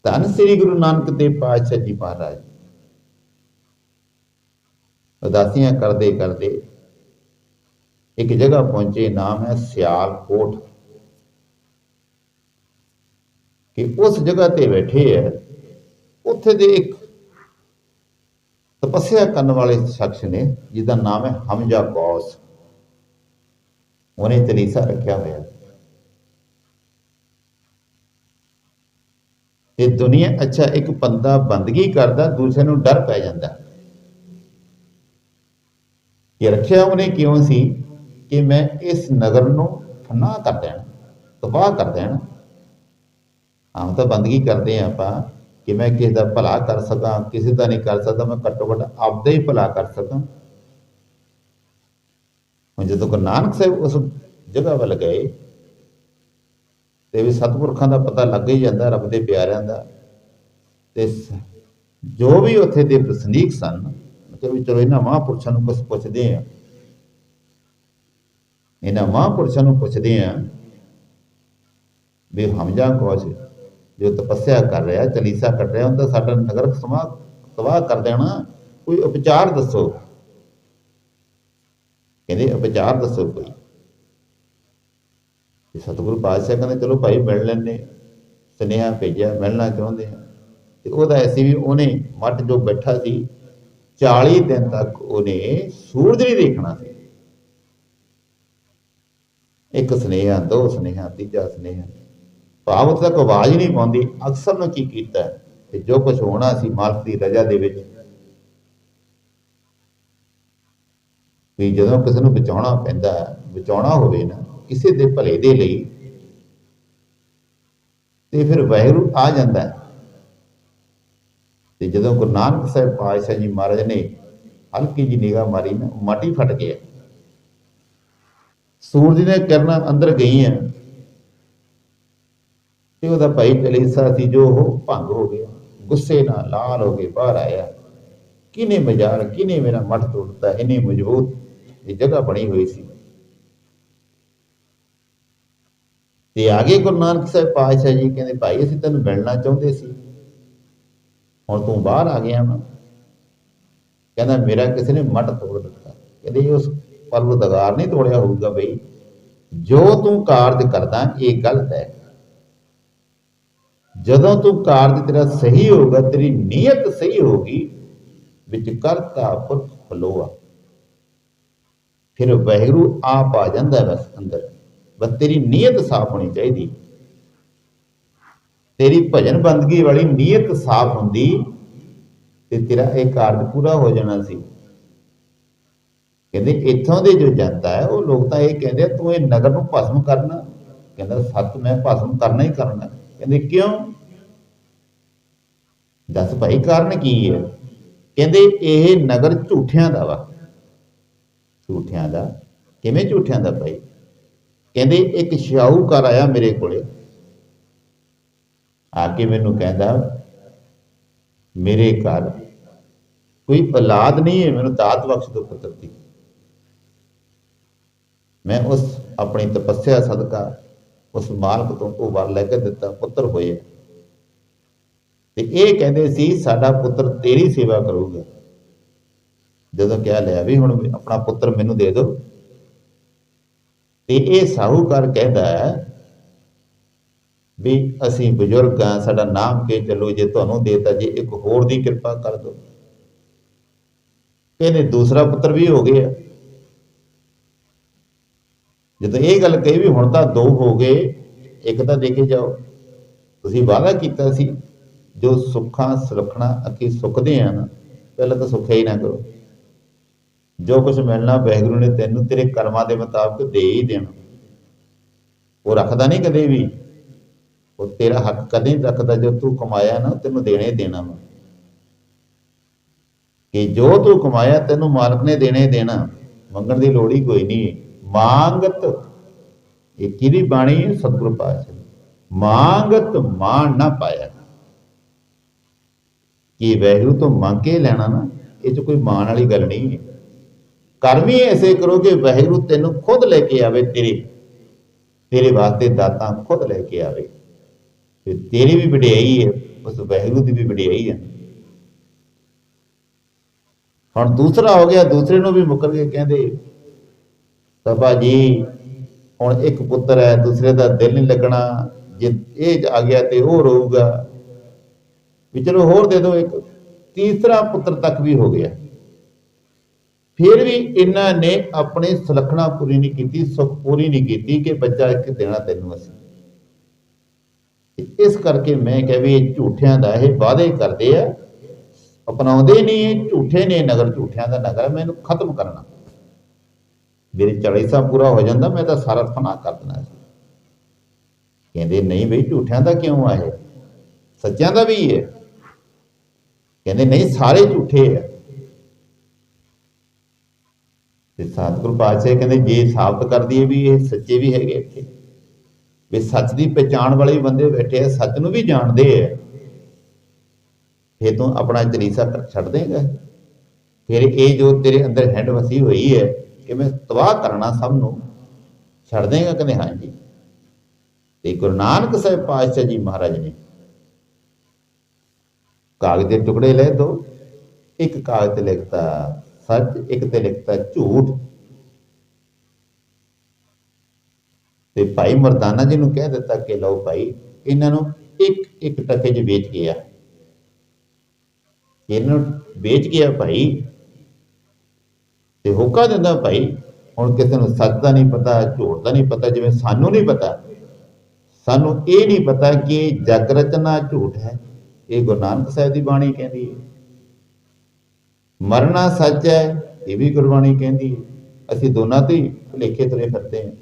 ਧੰਨ ਸ੍ਰੀ ਗੁਰੂ ਨਾਨਕ ਦੇਵ ਪਾਤਸ਼ਾਹ ਜੀ ਮਹਾਰਾਜ। ਉਦਾਸੀਆਂ ਕਰਦੇ ਕਰਦੇ ਇੱਕ ਜਗ੍ਹਾ ਪਹੁੰਚੇ, ਨਾਮ ਹੈ ਸਿਆਲਕੋਟ। ਕਿ ਉਸ ਜਗ੍ਹਾ ਤੇ ਬੈਠੇ ਹੈ ਉੱਥੇ ਦੇ ਇੱਕ ਤਪੱਸਿਆ ਕਰਨ ਵਾਲੇ ਸ਼ਖਸ ਨੇ, ਜਿਹਦਾ ਨਾਮ ਹੈ ਹਮਜਾ ਗੌਸ ਉਹਨੇ ਤਰੀਸਾ ਰੱਖਿਆ ਹੋਇਆ। ਇਹ ਦੁਨੀਆ, ਅੱਛਾ, ਇੱਕ ਬੰਦਾ ਬੰਦਗੀ ਕਰਦਾ, ਦੂਸਰੇ ਨੂੰ ਡਰ ਪੈ ਜਾਂਦਾ। ਇਹ ਰੱਖਿਆ ਉਹਨੇ ਕਿਉਂ ਸੀ? ਕਿ ਮੈਂ ਇਸ ਨਗਰ ਨੂੰ ਫਨਾ ਕਰ ਦੇਣਾ, ਤਬਾਹ ਕਰ ਦੇਣਾ। ਆਮ ਤਾਂ ਬੰਦਗੀ ਕਰਦੇ ਆ ਆਪਾਂ ਕਿ ਮੈਂ ਕਿਸੇ ਦਾ ਭਲਾ ਕਰ ਸਕਾਂ, ਕਿਸੇ ਦਾ ਨਹੀਂ ਕਰ ਸਕਦਾ, ਮੈਂ ਘੱਟੋ ਘੱਟ ਆਪਦਾ ਹੀ ਭਲਾ ਕਰ ਸਕਾਂ। ਹੁਣ ਜਦੋਂ ਗੁਰੂ ਨਾਨਕ ਸਾਹਿਬ ਉਸ ਜਗ੍ਹਾ ਵੱਲ ਗਏ, ਤੇ ਵੀ ਸਤਿਪੁਰਖਾਂ ਦਾ ਪਤਾ ਲੱਗ ਹੀ ਜਾਂਦਾ, ਰੱਬ ਦੇ ਪਿਆਰਿਆਂ ਦਾ। ਤੇ ਜੋ ਵੀ ਉੱਥੇ ਦੇ ਵਸਨੀਕ ਸਨ, ਮਤਲਬ ਵੀ ਚਲੋ ਇਹਨਾਂ ਮਹਾਂਪੁਰਸ਼ਾਂ ਨੂੰ ਕੁਝ ਪੁੱਛਦੇ ਆ ਇਹਨਾਂ ਮਹਾਂਪੁਰਸ਼ਾਂ ਨੂੰ ਪੁੱਛਦੇ ਆ ਵੀ ਹਮਜਾ ਕੋਸ਼ ਜੋ ਤਪੱਸਿਆ ਕਰ ਰਿਹਾ, ਚਲੀਸਾ ਕੱਟ ਰਿਹਾ ਹੁੰਦਾ ਸਾਡਾ ਨਗਰ ਸਮਾ ਤਬਾਹ ਕਰ ਦੇਣਾ। ਕੋਈ ਉਪਚਾਰ ਦੱਸੋ। ਕਹਿੰਦੇ ਉਪਚਾਰ ਦੱਸੋ ਕੋਈ। ਤੇ ਸਤਿਗੁਰੂ ਪਾਤਸ਼ਾਹ ਕਹਿੰਦੇ, ਚਲੋ ਭਾਈ ਮਿਲ ਲੈਣੇ ਸੁਨੇਹਾ ਭੇਜਿਆ, ਮਿਲਣਾ ਚਾਹੁੰਦੇ ਆ ਤੇ ਉਹਦਾ ਐਸੀ ਵੀ ਉਹਨੇ ਮੱਠ ਜੋ ਬੈਠਾ ਸੀ 40 ਦਿਨ ਤੱਕ ਉਹਨੇ ਸੂਰਜ ਨਹੀਂ ਦੇਖਣਾ ਸੀ। ਇੱਕ ਸੁਨੇਹਾ, ਦੋ ਸੁਨੇਹਾ, ਤੀਜਾ ਸੁਨੇਹਾ। ਭਾਵ ਤੱਕ ਆਵਾਜ਼ ਨਹੀਂ ਪਾਉਂਦੀ। ਅਕਸਰ ਨੂੰ ਕੀ ਕੀਤਾ? ਕਿ ਜੋ ਕੁਝ ਹੋਣਾ ਸੀ ਮਾਲਕ ਦੀ ਰਜ਼ਾ ਦੇ ਵਿੱਚ, ਵੀ ਜਦੋਂ ਕਿਸੇ ਨੂੰ ਬਚਾਉਣਾ ਪੈਂਦਾ ਬਚਾਉਣਾ ਹੋਵੇ ਨਾ, ਕਿਸੇ ਦੇ ਭਲੇ ਦੇ ਲਈ, ਤੇ ਫਿਰ ਵਾਹਿਗੁਰੂ ਆ ਜਾਂਦਾ ਤੇ ਜਦੋਂ ਗੁਰੂ ਨਾਨਕ ਸਾਹਿਬ ਪਾਤਸ਼ਾਹ ਜੀ ਮਹਾਰਾਜ ਨੇ ਹਲਕੀ ਜੀ ਨਿਗਾਹ ਮਾਰੀ ਨਾ ਮਾਟੀ ਫਟ ਗਿਆ। ਸੂਰਜ ਦੀਆਂ ਕਿਰਨਾਂ ਅੰਦਰ ਗਈਆਂ। ਤੇ ਉਹਦਾ ਭਾਈ ਕਲੇਸਾ ਸੀ ਜੋ ਉਹ ਭੰਗ ਹੋ ਗਿਆ। ਗੁੱਸੇ ਨਾਲ ਲਾਲ ਹੋ ਕੇ ਬਾਹਰ ਆਇਆ। ਕਿਨੇ ਮਜ਼ਾਰ ਕਿਨੇ ਮੇਰਾ ਮੱਠ ਤੋੜਤਾ? ਇਹਨੇ ਮਜ਼ਬੂਤ ਇਹ ਜਗ੍ਹਾ ਬਣੀ ਹੋਈ ਸੀ। ਤੇ ਆਗੇ ਗੁਰੂ ਨਾਨਕ ਸਾਹਿਬ ਪਾਤਸ਼ਾਹ ਜੀ। ਕਹਿੰਦੇ, ਭਾਈ, ਅਸੀਂ ਤੈਨੂੰ ਮਿਲਣਾ ਚਾਹੁੰਦੇ ਸੀ। ਹੁਣ ਤੂੰ ਬਾਹਰ ਆ ਗਿਆ ਵਾ ਕਹਿੰਦਾ, ਮੇਰਾ ਕਿਸੇ ਨੇ ਮੱਠ ਤੋੜ ਦਿੱਤਾ। ਕਹਿੰਦੇ, ਇਹ ਉਸ ਪਰਵਤਗਾਰ ਨਹੀਂ ਤੋੜਿਆ ਹੋਊਗਾ ਬਈ। ਜੋ ਤੂੰ ਕਾਰਜ ਕਰਦਾ, ਇਹ ਗਲਤ ਹੈ। ਜਦੋਂ ਤੂੰ ਕਾਰਜ ਤੇਰਾ ਸਹੀ ਹੋਊਗਾ, ਤੇਰੀ ਨੀਅਤ ਸਹੀ ਹੋਊਗੀ ਵਿੱਚ ਕਰਤਾ ਪੁਰਖ ਖਲੋਆ ਫਿਰ ਵਾਹਿਗੁਰੂ ਆਪ ਆ ਜਾਂਦਾ ਬਸ ਅੰਦਰ। ਬਸ ਤੇਰੀ ਨੀਅਤ ਸਾਫ਼ ਹੋਣੀ ਚਾਹੀਦੀ। ਤੇਰੀ ਭਜਨ ਬੰਦਗੀ ਵਾਲੀ ਨੀਅਤ ਸਾਫ਼ ਹੁੰਦੀ ਤੇ ਤੇਰਾ ਇਹ ਕਾਰਜ ਪੂਰਾ ਹੋ ਜਾਣਾ ਸੀ। ਕਹਿੰਦੇ, ਇੱਥੋਂ ਦੇ ਜੋ ਜਨਤਾ ਹੈ, ਉਹ ਲੋਕ ਤਾਂ ਇਹ ਕਹਿੰਦੇ ਤੂੰ ਇਹ ਨਗਰ ਨੂੰ ਭਸਮ ਕਰਨਾ। ਕਹਿੰਦਾ ਸੱਤ ਮੈਂ ਭਸਮ ਕਰਨਾ ਹੀ ਕਰਨਾ। ਕਹਿੰਦੇ, ਕਿਉਂ? ਦੱਸ ਭਾਈ, ਕਾਰਨ ਕੀ ਹੈ? ਕਹਿੰਦੇ ਇਹ ਨਗਰ ਝੂਠਿਆਂ ਦਾ ਵਾ। ਝੂਠਿਆਂ ਦਾ? ਕਿਵੇਂ ਝੂਠਿਆਂ ਦਾ ਭਾਈ? ਕਹਿੰਦੇ ਇੱਕ ਸ਼ਾਹੂਕਾਰ ਆਇਆ ਮੇਰੇ ਕੋਲੇ। ਆ ਕੇ ਮੈਨੂੰ ਕਹਿੰਦਾ, ਮੇਰੇ ਘਰ ਕੋਈ ਔਲਾਦ ਨਹੀਂ ਹੈ, ਮੈਨੂੰ ਦਾਤ ਬਖਸ਼ ਦੋ ਪੁੱਤਰ ਦੀ। ਮੈਂ ਉਸ ਆਪਣੀ ਤਪੱਸਿਆ ਸਦਕਾ ਉਸ ਮਾਲਕ ਤੋਂ ਉਹ ਵਰ ਲੈ ਕੇ ਦਿੱਤਾ, ਪੁੱਤਰ ਹੋਏ ਤੇ ਇਹ ਕਹਿੰਦੇ ਸੀ, ਸਾਡਾ ਪੁੱਤਰ ਤੇਰੀ ਸੇਵਾ ਕਰੂਗਾ। ਜਦੋਂ ਕਿਹਾ ਲਿਆ ਵੀ ਹੁਣ ਆਪਣਾ ਪੁੱਤਰ ਮੈਨੂੰ ਦੇ ਦਿਓ ਤੇ ਇਹ ਸਾਹੂਕਾਰ ਕਹਿੰਦਾ ਹੈ ਵੀ ਅਸੀਂ ਬਜ਼ੁਰਗ ਆ ਸਾਡਾ ਨਾਮ ਕੇ ਚੱਲੋ, ਜੇ ਤੁਹਾਨੂੰ ਦੇਤਾ ਜੇ, ਇੱਕ ਹੋਰ ਦੀ ਕਿਰਪਾ ਕਰ ਦਿਓ ਕਹਿੰਦੇ ਦੂਸਰਾ ਪੁੱਤਰ ਵੀ ਹੋ ਗਿਆ। ਜਦੋਂ ਇਹ ਗੱਲ ਕਹੀ ਵੀ ਹੁਣ ਤਾਂ ਦੋ ਹੋ ਗਏ, ਇੱਕ ਤਾਂ ਦੇ ਕੇ ਜਾਓ। ਤੁਸੀਂ ਵਾਅਦਾ ਕੀਤਾ ਸੀ। ਜੋ ਸੁੱਖਾਂ ਸੁਲੱਖਣਾ ਅੱਗੇ ਸੁੱਖਦੇ ਆ ਨਾ, ਪਹਿਲਾਂ ਤਾਂ ਸੁੱਖਿਆ ਹੀ ਨਾ ਕਰੋ। ਜੋ ਕੁਝ ਮਿਲਣਾ ਵਾਹਿਗੁਰੂ ਨੇ ਤੈਨੂੰ, ਤੇਰੇ ਕਰਮਾਂ ਦੇ ਮੁਤਾਬਕ ਦੇ ਹੀ ਦੇਣਾ। ਉਹ ਰੱਖਦਾ ਨਹੀਂ ਕਦੇ ਵੀ। ਉਹ ਤੇਰਾ ਹੱਕ ਕਦੇ ਨਹੀਂ ਰੱਖਦਾ, ਜੋ ਤੂੰ ਕਮਾਇਆ ਨਾ ਤੈਨੂੰ ਦੇਣੇ ਹੀ ਦੇਣਾ ਵਾ। ਕਿ ਜੋ ਤੂੰ ਕਮਾਇਆ, ਤੈਨੂੰ ਮਾਲਕ ਨੇ ਦੇਣੇ ਹੀ ਦੇਣਾ। ਮੰਗਣ ਦੀ ਲੋੜ ਹੀ ਕੋਈ ਨਹੀਂ। ਮੰਗਤ, ਇਹ ਕਿਹਦੀ ਬਾਣੀ ਹੈ? ਸਤਿਗੁਰੂ ਪਾਤਸ਼ਾਹ ਦੀ। ਮੰਗਤ ਮਾਣ ਨਾ ਪਾਇਆ ਕਿ ਵੈਗਰੂ ਤੋਂ ਮੰਗ ਕੇ ਲੈਣਾ ਨਾ, ਇਹ ਚ ਕੋਈ ਮਾਣ ਵਾਲੀ ਗੱਲ ਨਹੀਂ ਹੈ। ਕਰਮ ਹੀ ਐਸੇ ਕਰੋ ਕਿ ਵੈਗਰੂ ਤੈਨੂੰ ਖੁਦ ਲੈ ਕੇ ਆਵੇ ਤੇਰੇ ਤੇਰੇ ਵਾਸਤੇ ਦਾਤਾਂ ਖੁਦ ਲੈ ਕੇ ਆਵੇ। ਤੇ ਤੇਰੀ ਵੀ ਵਡਿਆਈ ਹੈ, ਉਸ ਵੈਗਰੂ ਦੀ ਵੀ ਵਡਿਆਈ ਹੈ। ਹੁਣ ਦੂਸਰਾ ਹੋ ਗਿਆ, ਦੂਸਰੇ ਨੂੰ ਵੀ ਮੁੱਕਰ ਕੇ ਕਹਿੰਦੇ, ਸਭਾ ਜੀ, ਹੁਣ ਇੱਕ ਪੁੱਤਰ ਹੈ, ਦੂਸਰੇ ਦਾ ਦਿਲ ਨਹੀਂ ਲੱਗਣਾ, ਜੇ ਇਹ ਆ ਗਿਆ ਤੇ ਉਹ ਰਹੂਗਾ ਵੀ ਚਲੋ ਹੋਰ ਦੇ ਦਿਓ ਇੱਕ। ਤੀਸਰਾ ਪੁੱਤਰ ਤੱਕ ਵੀ ਹੋ ਗਿਆ। ਫਿਰ ਵੀ ਇਹਨਾਂ ਨੇ ਆਪਣੀ ਸੁਲੱਖਣਾ ਪੂਰੀ ਨਹੀਂ ਕੀਤੀ ਸੁਖ ਪੂਰੀ ਨਹੀਂ ਕੀਤੀ ਕਿ ਬੱਚਾ ਇੱਕ ਦੇਣਾ ਤੈਨੂੰ ਅਸੀਂ। ਇਸ ਕਰਕੇ ਮੈਂ ਕਿਹਾ ਵੀ ਇਹ ਝੂਠਿਆਂ ਦਾ ਇਹ ਵਾਅਦੇ ਕਰਦੇ ਆ। ਅਪਣਾਉਂਦੇ ਨਹੀਂ ਇਹ ਝੂਠੇ ਨੇ ਨਗਰ ਝੂਠਿਆਂ ਦਾ ਨਗਰ ਹੈ, ਮੈਂ ਇਹਨੂੰ ਖਤਮ ਕਰਨਾ। ਮੇਰੇ 40 ਸਾਲ ਪੂਰਾ ਹੋ ਜਾਂਦਾ ਮੈਂ ਤਾਂ ਸਾਰਾ ਫਨਾ ਕਰ ਦੇਣਾ ਸੀ। ਕਹਿੰਦੇ ਨਹੀਂ ਬਈ ਝੂਠਿਆਂ ਦਾ ਕਿਉਂ ਆ ਇਹ? ਸੱਚਿਆਂ ਦਾ ਵੀ ਹੈ। ਕਹਿੰਦੇ ਨਹੀਂ, ਸਾਰੇ ਝੂਠੇ ਆ। ਤੇ ਸਤਿਗੁਰੂ ਪਾਤਸ਼ਾਹ ਕਹਿੰਦੇ, ਜੇ ਸਾਬਤ ਕਰ ਦਈਏ ਵੀ ਇਹ ਸੱਚੇ ਵੀ ਹੈਗੇ ਇੱਥੇ। ਵੀ ਸੱਚ ਦੀ ਪਛਾਣ ਵਾਲੇ ਬੰਦੇ ਬੈਠੇ ਆ, ਸੱਚ ਨੂੰ ਵੀ ਜਾਣਦੇ ਆ। ਫੇਰ ਤੂੰ ਆਪਣਾ ਜਲੀਸਾ ਛੱਡ ਦੇਗਾ। ਫਿਰ ਇਹ ਜੋ ਤੇਰੇ ਅੰਦਰ ਹੈਂਡ ਵਸੀ ਹੋਈ ਹੈ, ਕਿ ਮੈਂ ਤਬਾਹ ਕਰਨਾ ਸਭ ਨੂੰ, ਛੱਡ ਦੇਗਾ ਕਹਿੰਦੇ, ਹਾਂਜੀ। ਤੇ ਗੁਰੂ ਨਾਨਕ ਸਾਹਿਬ ਪਾਤਸ਼ਾਹ ਜੀ ਮਹਾਰਾਜ ਨੇ ਕਾਗਜ਼ ਦੇ ਟੁਕੜੇ ਲੈ ਦੋ। ਇੱਕ ਕਾਗਜ਼ ਤੇ ਲਿਖਤਾ ਸੱਚ, ਇੱਕ ਤੇ ਲਿਖਤਾ ਝੂਠ। ਤੇ ਭਾਈ ਮਰਦਾਨਾ ਜੀ ਨੂੰ ਕਹਿ ਦਿੱਤਾ ਕਿ ਲਓ ਭਾਈ, ਇਹਨਾਂ ਨੂੰ ਇੱਕ ਇੱਕ ਟਕੇ 'ਚ ਵੇਚ ਗਿਆ। ਇਹਨੂੰ ਵੇਚ ਗਿਆ ਭਾਈ। ਤੇ ਹੋਕਾ ਦਿੰਦਾ ਭਾਈ, ਹੁਣ ਕਿਸੇ ਨੂੰ ਸੱਚ ਦਾ ਨਹੀਂ ਪਤਾ, ਝੂਠ ਦਾ ਨਹੀਂ ਪਤਾ, ਜਿਵੇਂ ਸਾਨੂੰ ਨਹੀਂ ਪਤਾ। ਸਾਨੂੰ ਇਹ ਨਹੀਂ ਪਤਾ ਕਿ ਜਗ ਰਚਨਾ ਝੂਠ ਹੈ। ਇਹ ਗੁਰੂ ਨਾਨਕ ਸਾਹਿਬ ਦੀ ਬਾਣੀ ਕਹਿੰਦੀ ਹੈ। ਮਰਨਾ ਸੱਚ ਹੈ, ਇਹ ਵੀ ਗੁਰਬਾਣੀ ਕਹਿੰਦੀ ਹੈ। ਅਸੀਂ ਦੋਨਾਂ ਤੇ ਹੀ ਭੁਲੇਖੇ ਤੁਰੇ ਫਿਰਦੇ ਹਾਂ।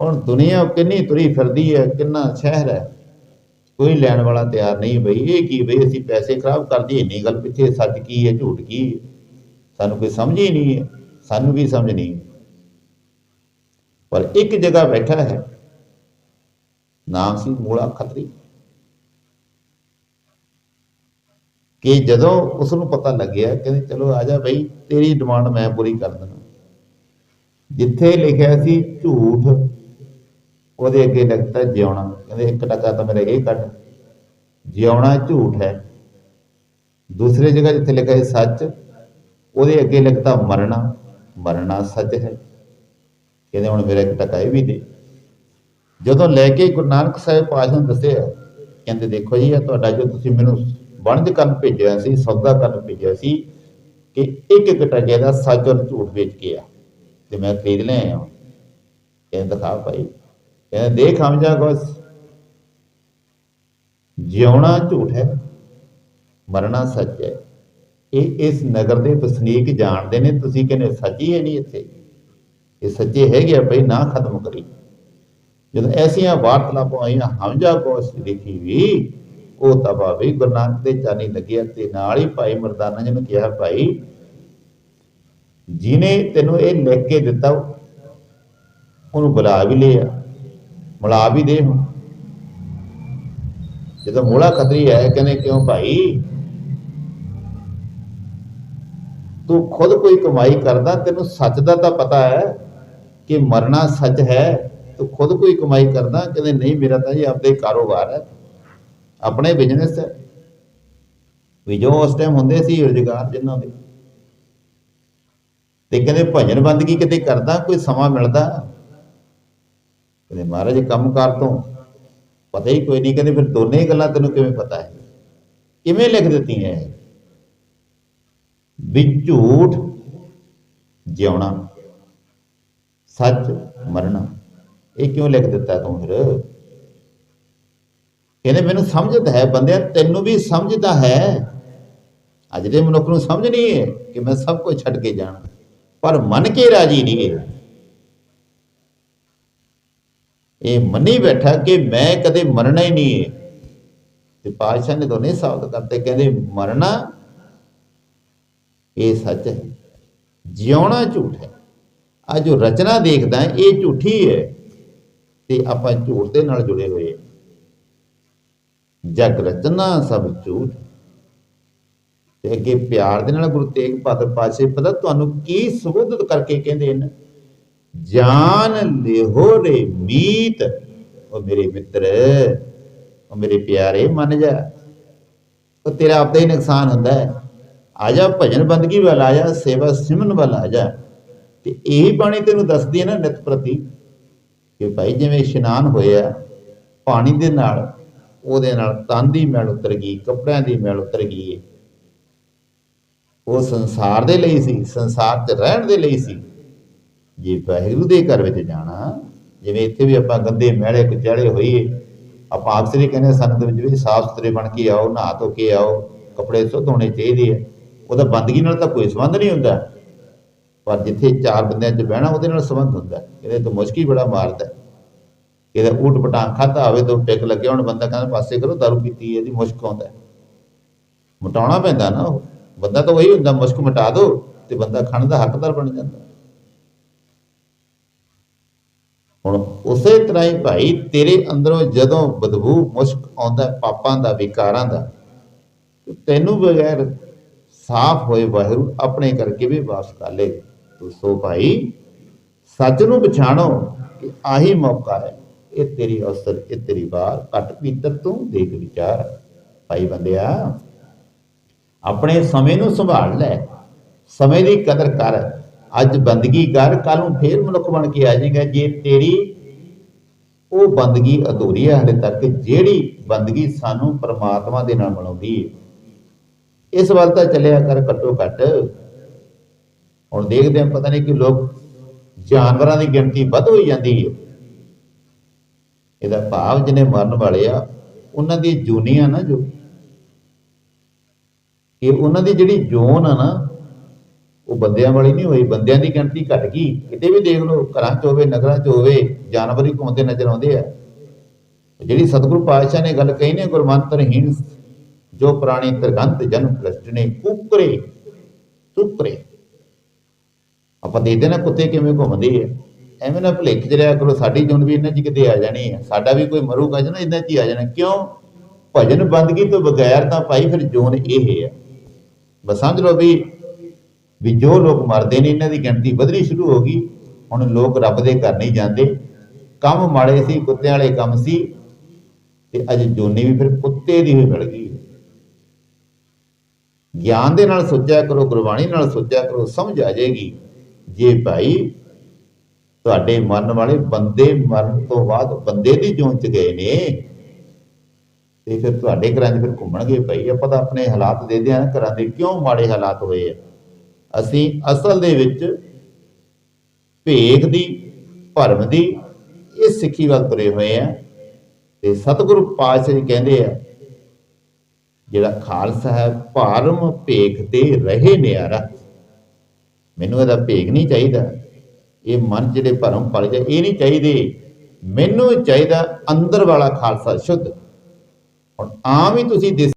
ਹੁਣ ਦੁਨੀਆ ਕਿੰਨੀ ਤੁਰੀ ਫਿਰਦੀ ਹੈ, ਕਿੰਨਾ ਸ਼ਹਿਰ ਹੈ। ਕੋਈ ਲੈਣ ਵਾਲਾ ਤਿਆਰ ਨਹੀਂ ਬਈ, ਇਹ ਕੀ ਬਈ, ਅਸੀਂ ਪੈਸੇ ਖਰਾਬ ਕਰ ਦਈਏ, ਇੰਨੀ ਗੱਲ ਪਿੱਛੇ ਸੱਚ ਕੀ ਹੈ, ਝੂਠ ਕੀ ਹੈ। ਸਾਨੂੰ ਕੋਈ ਸਮਝ ਹੀ ਨਹੀਂ ਹੈ, ਸਾਨੂੰ ਵੀ ਸਮਝ ਨਹੀਂ ਪਰ ਇੱਕ ਜਗ੍ਹਾ ਬੈਠਾ ਹੈ, ਨਾਮ ਸੀ ਮੂਲਾ ਖਤਰੀ। ਕਿ ਜਦੋਂ ਉਸ ਨੂੰ ਪਤਾ ਲੱਗਿਆ, ਕਹਿੰਦੇ, ਚਲੋ ਆ ਜਾ ਬਈ, ਤੇਰੀ ਡਿਮਾਂਡ ਮੈਂ ਪੂਰੀ ਕਰ ਦਿੰਦਾ। ਜਿੱਥੇ ਲਿਖਿਆ ਸੀ ਝੂਠ, ਉਹਦੇ ਅੱਗੇ ਲਿਖਤਾ ਜਿਉਣਾ। ਕਹਿੰਦੇ, ਇੱਕ ਟਕਾ ਤਾਂ ਮੇਰਾ ਇਹ ਕੱਢ। ਜਿਉਣਾ ਝੂਠ ਹੈ। ਦੂਸਰੀ ਜਗ੍ਹਾ ਜਿੱਥੇ ਲਿਖਿਆ ਹੈ ਸੱਚ, ਉਹਦੇ ਅੱਗੇ ਲਿਖਤਾ ਮਰਨਾ। ਮਰਨਾ ਸੱਚ ਹੈ। ਕਹਿੰਦੇ, ਹੁਣ ਮੇਰਾ ਇੱਕ ਟਕਾ ਇਹ ਵੀ ਦੇ। ਜਦੋਂ ਲੈ ਕੇ ਗੁਰੂ ਨਾਨਕ ਸਾਹਿਬ ਪਾਤਸ਼ਾਹ ਨੂੰ ਦੱਸਿਆ, ਕਹਿੰਦੇ, ਦੇਖੋ ਜੀ, ਇਹ ਤੁਹਾਡਾ ਜੋ ਤੁਸੀਂ ਮੈਨੂੰ ਵਣਜ ਕਰਨ ਭੇਜਿਆ ਸੀ, ਸੌਦਾ ਕਰਨ ਭੇਜਿਆ ਸੀ ਕਿ ਇੱਕ ਇੱਕ ਟਕੇ ਦਾ ਸੱਚ ਔਰ ਝੂਠ ਵੇਚ ਕੇ ਆ। ਤੇ ਮੈਂ ਖਰੀਦ ਲੈ ਆਇਆ। ਕਹਿੰਦੇ, ਦਿਖਾ ਭਾਈ। ਕਹਿੰਦੇ, ਦੇਖ ਹਮਜਾ ਕੁਛ ਜਿਉਣਾ ਝੂਠ ਹੈ, ਮਰਨਾ ਸੱਚ ਹੈ। ਇਹ ਇਸ ਨਗਰ ਦੇ ਵਸਨੀਕ ਜਾਣਦੇ ਨੇ, ਤੁਸੀਂ ਕਹਿੰਦੇ ਸੱਚੀ ਹੈ ਨਹੀਂ ਇੱਥੇ। ਇਹ ਸੱਚੇ ਹੈਗੇ ਆ ਭਈ, ਨਾ ਖਤਮ ਕਰੀ। ਜਦੋਂ ਐਸੀਆਂ ਵਾਰਤਲਾਪਾਂ ਆਈਆਂ ਹਮਜਾ ਕੋਸ ਲਿਖੀ ਵੀ ਉਹ ਤਾਂ ਵੀ ਗੁਰੂ ਨਾਨਕ ਦੇ ਚਾਨੀ ਲੱਗਿਆ ਤੇ ਨਾਲ ਹੀ ਭਾਈ ਮਰਦਾਨਾ ਜੀ ਨੂੰ ਕਿਹਾ, ਭਾਈ ਜਿਨੇ ਤੈਨੂੰ ਇਹ ਲਿਖ ਕੇ ਦਿੱਤਾ, ਉਹਨੂੰ ਬੁਲਾ ਵੀ ਲਿਆ, ਮਿਲਾ ਵੀ ਦੇ ਹੁਣ। ਜਦੋਂ ਮੂਲਾ ਖਤਰੀ ਆਇਆ, ਕਹਿੰਦੇ, ਕਿਉਂ ਭਾਈ? ਤੂੰ ਖੁਦ ਕੋਈ ਕਮਾਈ ਕਰਦਾ, ਤੈਨੂੰ ਸੱਚ ਦਾ ਤਾਂ ਪਤਾ ਹੈ ਕਿ ਮਰਨਾ ਸੱਚ ਹੈ। ਤੂੰ ਖੁਦ ਕੋਈ ਕਮਾਈ ਕਰਦਾ, ਕਹਿੰਦੇ, ਨਹੀਂ, ਮੇਰਾ ਤਾਂ ਜੀ ਆਪਦੇ ਕਾਰੋਬਾਰ ਹੈ। ਆਪਣੇ ਬਿਜ਼ਨਸ ਹੈ ਵੀ ਜੋ ਉਸ ਟਾਈਮ ਹੁੰਦੇ ਸੀ ਰੁਜ਼ਗਾਰ ਜਿਨ੍ਹਾਂ ਦੇ। ਤੇ ਕਹਿੰਦੇ ਭਜਨ ਬੰਦਗੀ ਕਿਤੇ ਕਰਦਾ, ਕੋਈ ਸਮਾਂ ਮਿਲਦਾ? ਕਹਿੰਦੇ ਮਹਾਰਾਜ ਕੰਮ ਕੰਮਕਾਰ ਤੋਂ ਪਤਾ ਹੀ ਕੋਈ ਨਹੀਂ, ਕਹਿੰਦੇ ਫਿਰ ਦੋਨੇ ਗੱਲਾਂ ਤੈਨੂੰ ਕਿਵੇਂ ਪਤਾ ਹੈ? ਕਿਵੇਂ ਲਿਖ ਦਿੱਤੀਆਂ ਇਹ? ਵੀ ਝੂਠ ਜਿਉਣਾ, ਸੱਚ ਮਰਨਾ। ਇਹ ਕਿਉਂ ਲਿਖ ਦਿੱਤਾ ਤੂੰ ਫਿਰ? ਕਹਿੰਦੇ ਮੈਨੂੰ ਸਮਝ ਤਾਂ ਹੈ ਬੰਦਿਆ, ਤੈਨੂੰ ਵੀ ਸਮਝਦਾ ਹੈ। ਅੱਜ ਦੇ ਮਨੁੱਖ ਨੂੰ ਸਮਝ ਨਹੀਂ ਹੈ ਕਿ ਮੈਂ ਸਭ ਕੁਝ ਛੱਡ ਕੇ ਜਾਣਾ। ਪਰ ਮੰਨ ਕੇ ਰਾਜੀ ਨਹੀਂ ਹੈ। ਇਹ ਮੰਨੀ ਬੈਠਾ ਕਿ ਮੈਂ ਕਦੇ ਮਰਨਾ ਹੀ ਨਹੀਂ ਹੈ। ਤੇ ਪਾਤਸ਼ਾਹ ਨੇ ਦੋਨੇ ਸਾਬਤ ਕਰਤੇ, ਕਹਿੰਦੇ ਮਰਨਾ ਇਹ ਸੱਚ ਹੈ। ਜਿਉਣਾ ਝੂਠ ਹੈ। ਆ ਜੋ ਰਚਨਾ ਦੇਖਦਾ, ਇਹ ਝੂਠੀ ਹੈ। ਤੇ ਆਪਾਂ ਝੂਠ ਦੇ ਨਾਲ ਜੁੜੇ ਹੋਏ ਜਗ ਰਚਨਾ ਸਭ ਝੂਠ। ਤੇ ਅੱਗੇ ਪਿਆਰ ਦੇ ਨਾਲ ਗੁਰੂ ਤੇਗ ਬਹਾਦਰ ਪਾਤਸ਼ਾਹ ਪਤਾ ਤੁਹਾਨੂੰ ਕੀ ਸੰਬੋਧਿਤ ਕਰਕੇ ਕਹਿੰਦੇ ਨੇ ਜਾਨ ਲਿਹੋ ਰੇ ਮੀਤ, ਉਹ ਮੇਰੇ ਮਿੱਤਰ, ਉਹ ਮੇਰੇ ਪਿਆਰੇ ਮੰਨ ਜਾ। ਉਹ ਤੇਰਾ ਆਪਦਾ ਹੀ ਨੁਕਸਾਨ ਹੁੰਦਾ ਹੈ। ਆ ਜਾ, ਭਜਨ ਬੰਦਗੀ ਵੱਲ ਆ ਜਾ, ਸੇਵਾ ਸਿਮਰਨ ਵੱਲ ਆ ਜਾ। ਤੇ ਇਹੀ ਬਾਣੀ ਤੈਨੂੰ ਦੱਸਦੀ ਹੈ ਨਾ ਨਿਤ ਪ੍ਰਤੀ ਕਿ ਭਾਈ ਜਿਵੇਂ ਇਸ਼ਨਾਨ ਹੋਇਆ, ਪਾਣੀ ਦੇ ਨਾਲ ਉਹਦੇ ਨਾਲ ਤਨ ਦੀ ਮੈਲ ਉਤਰ ਗਈ ਕੱਪੜਿਆਂ ਦੀ ਮੈਲ ਉਤਰ ਗਈ ਉਹ ਸੰਸਾਰ ਦੇ ਲਈ ਸੀ ਸੰਸਾਰ 'ਚ ਰਹਿਣ ਦੇ ਲਈ ਸੀ। ਜੇ ਵਾਹਿਗੁਰੂ ਦੇ ਘਰ ਵਿੱਚ ਜਾਣਾ ਜਿਵੇਂ ਇੱਥੇ ਵੀ ਆਪਾਂ ਗੰਦੇ ਮਹਿਲੇ ਕੁਚਲੇ ਹੋਈਏ ਆਪਾਂ ਅਕਸਰ ਹੀ ਕਹਿੰਦੇ ਹਾਂ, ਸੰਗਤ ਵਿੱਚ ਵੀ ਸਾਫ਼ ਸੁਥਰੇ ਬਣ ਕੇ ਆਓ ਨਹਾ ਧੋ ਕੇ ਆਓ ਕੱਪੜੇ ਸੁੱਧ ਹੋਣੇ ਚਾਹੀਦੇ ਆ। ਉਹਦਾ ਬੰਦਗੀ ਨਾਲ ਤਾਂ ਕੋਈ ਸੰਬੰਧ ਨਹੀਂ ਹੁੰਦਾ। ਪਰ ਜਿੱਥੇ ਚਾਰ ਬੰਦਿਆਂ 'ਚ ਬਹਿਣਾ ਉਹਦੇ ਨਾਲ ਸੰਬੰਧ ਹੁੰਦਾ। ਇਹਦੇ ਤੋਂ ਮੁਸ਼ਕੀ ਬੜਾ ਮਾਰਦਾ। ਕਿਤੇ ਊਟ ਪਟਾਂਗ ਖਾਦਾ ਹੋਵੇ ਤਾਂ ਟਿਕ ਲੱਗਿਆ ਹੁਣ ਬੰਦਾ ਕਹਿੰਦਾ ਪਾਸੇ ਕਰੋ, ਦਾਰੂ ਪੀਤੀ ਇਹਦੀ ਮੁਸ਼ਕ ਆਉਂਦਾ ਮਟਾਉਣਾ ਪੈਂਦਾ ਨਾ ਉਹ। ਬੰਦਾ ਤਾਂ ਉਹੀ ਹੁੰਦਾ, ਮੁਸ਼ਕ ਮਿਟਾ ਦੋ ਤੇ ਬੰਦਾ ਖਾਣ ਦਾ ਹੱਕਦਾਰ ਬਣ ਜਾਂਦਾ। ਹੁਣ ਉਸੇ ਤਰ੍ਹਾਂ ਹੀ ਭਾਈ, ਤੇਰੇ ਅੰਦਰੋਂ ਜਦੋਂ ਬਦਬੂ, ਮੁਸ਼ਕ ਆਉਂਦਾ ਪਾਪਾਂ ਦਾ, ਵਿਕਾਰਾਂ ਦਾ ਤੈਨੂੰ ਬਗੈਰ ਸਾਫ਼ ਹੋਏ ਵਾਹਿਗੁਰੂ ਆਪਣੇ ਕਰਕੇ ਵੀ ਵਾਪਸ ਕਰ ਲੈ। ਤੂੰ ਸੋ ਭਾਈ, ਸੱਚ ਨੂੰ ਪਛਾਣੋ ਕਿ ਆਹੀ ਮੌਕਾ ਹੈ। ਇਹ ਤੇਰੀ ਅਸਰ, ਇਹ ਤੇਰੀ ਵਾਰ ਘਟ ਪੀਤਰ ਤੂੰ ਦੇਖ ਵਿਚਾਰ। ਭਾਈ ਬੰਦਿਆ, ਆਪਣੇ ਸਮੇਂ ਨੂੰ ਸੰਭਾਲ ਲੈ। ਸਮੇਂ ਦੀ ਕਦਰ ਕਰ। ਅੱਜ ਬੰਦਗੀ ਕਰ ਕੱਲ ਨੂੰ ਫੇਰ ਮਨੁੱਖ ਬਣ ਕੇ ਆ ਜਾਏਗਾ। ਜੇ ਤੇਰੀ ਉਹ ਬੰਦਗੀ ਅਧੂਰੀ ਹੈ ਹਲੇ ਤੱਕ, ਜਿਹੜੀ ਬੰਦਗੀ ਸਾਨੂੰ ਪ੍ਰਮਾਤਮਾ ਦੇ ਨਾਲ ਮਿਲਾਉਂਦੀ ਹੈ ਇਸ ਵੱਲ ਤਾਂ ਚੱਲਿਆ ਕਰ ਘੱਟੋ ਘੱਟ। ਹੁਣ ਦੇਖਦੇ ਹਾਂ, ਪਤਾ ਨਹੀਂ ਕਿ ਲੋਕ ਜਾਨਵਰਾਂ ਦੀ ਗਿਣਤੀ ਵੱਧ ਹੋਈ ਜਾਂਦੀ ਹੈ ਇਹਦਾ ਭਾਵ ਜਿਹਨੇ ਮਰਨ ਵਾਲੇ ਆ, ਉਹਨਾਂ ਦੀ ਜੂਨੀਆਂ ਨਾ ਜੋ। ਇਹ ਉਹਨਾਂ ਦੀ ਜਿਹੜੀ ਜੋਨ ਆ ਨਾ, ਉਹ ਬੰਦਿਆਂ ਵਾਲੀ ਨਹੀਂ ਹੋਈ, ਬੰਦਿਆਂ ਦੀ ਗਿਣਤੀ ਘਟ ਗਈ। ਕਿਤੇ ਵੀ ਦੇਖ ਲਓ, ਘਰਾਂ 'ਚ ਹੋਵੇ, ਨਗਰਾਂ 'ਚ ਹੋਵੇ, ਜਾਨਵਰ ਹੀ ਘੁੰਮਦੇ ਨਜ਼ਰ ਆਉਂਦੇ ਆ। ਜਿਹੜੀ ਸਤਿਗੁਰੂ ਪਾਤਸ਼ਾਹ ਨੇ ਗੱਲ ਕਹੀ ਨੇ, ਗੁਰਮੰਤਰਹੀਣ ਜੋ ਪ੍ਰਾਣੀ ਤਰਗੰਤ ਜਨ ਭ੍ਰਸ਼ਟ ਨੇ ਕੁਕਰੇ। ਸੁਕਰੇ ਆਪਾਂ ਦੇਖਦੇ ਨਾ ਕੁੱਤੇ ਕਿਵੇਂ ਘੁੰਮਦੇ ਆ। ਐਵੇਂ ਨਾ ਭੁਲੇਖ ਚ ਰਿਹਾ ਕਰੋ, ਸਾਡੀ ਜੁਨ ਵੀ ਇਹਨਾਂ ਚ ਕਿਤੇ ਆ ਜਾਣੀ ਹੈ ਸਾਡਾ ਵੀ ਕੋਈ ਮਰੂਗਾ ਜਨਾ ਇਹਨਾਂ ਚ ਹੀ ਆ ਜਾਣਾ। ਕਿਉਂ? ਭਜਨ ਬੰਦਗੀ ਤੋਂ ਬਗੈਰ ਤਾਂ ਭਾਈ ਫਿਰ ਜੋਨ ਇਹ ਹੈ ਬਸ ਸਮਝ ਲਓ ਵੀ ਵੀ ਜੋ ਲੋਕ ਮਰਦੇ ਨੇ, ਇਹਨਾਂ ਦੀ ਗਿਣਤੀ ਵਧਣੀ ਸ਼ੁਰੂ ਹੋ ਗਈ। ਹੁਣ ਲੋਕ ਰੱਬ ਦੇ ਘਰ ਨਹੀਂ ਜਾਂਦੇ। ਕੰਮ ਮਾੜੇ ਸੀ, ਕੁੱਤਿਆਂ ਵਾਲੇ ਕੰਮ ਸੀ। ਤੇ ਅੱਜ ਜੋਨੀ ਵੀ ਫਿਰ ਕੁੱਤੇ ਦੀ ਹੀ ਮਿਲ ਗਈ। ਗਿਆਨ ਦੇ ਨਾਲ ਸੋਚਿਆ ਕਰੋ, ਗੁਰਬਾਣੀ ਨਾਲ ਸੋਚਿਆ ਕਰੋ, ਸਮਝ ਆ ਜਾਏਗੀ। ਜੇ ਭਾਈ ਤੁਹਾਡੇ ਮਰਨ ਵਾਲੇ ਬੰਦੇ ਮਰਨ ਤੋਂ ਬਾਅਦ ਬੰਦੇ ਦੀ ਜੋਨ ਚ ਗਏ ਨੇ। ਤੇ ਫਿਰ ਤੁਹਾਡੇ ਘਰਾਂ 'ਚ ਫਿਰ ਘੁੰਮਣਗੇ ਭਾਈ ਆਪਾਂ ਤਾਂ ਆਪਣੇ ਹਾਲਾਤ ਦੇਖਦੇ ਆਂ ਘਰਾਂ ਦੇ ਕਿਉਂ ਮਾੜੇ ਹਾਲਾਤ ਹੋਏ ਆ। ਅਸੀਂ ਅਸਲ ਦੇ ਵਿੱਚ ਭੇਖ ਦੀ, ਭਰਮ ਦੀ ਇਹ ਸਿੱਖੀ ਵੱਲ ਤੁਰੇ ਹੋਏ ਆ ਤੇ ਸਤਿਗੁਰੂ ਪਾਤਸ਼ਾਹ ਜੀ ਕਹਿੰਦੇ ਆ, ਜਿਹੜਾ ਖਾਲਸਾ ਹੈ, ਭਰਮ ਭੇਖ ਤੇ ਰਹੇ ਨਿਆਰਾ। ਮੈਨੂੰ ਇਹਦਾ ਭੇਖ ਨਹੀਂ ਚਾਹੀਦਾ। ਇਹ ਮਨ ਜਿਹੜੇ ਭਰਮ ਪਲ ਜਾ ਇਹ ਨਹੀਂ ਚਾਹੀਦੇ। ਮੈਨੂੰ ਚਾਹੀਦਾ ਅੰਦਰ ਵਾਲਾ ਖਾਲਸਾ ਸ਼ੁੱਧ। ਹੁਣ ਆਮ ਹੀ ਤੁਸੀਂ ਦੇਸ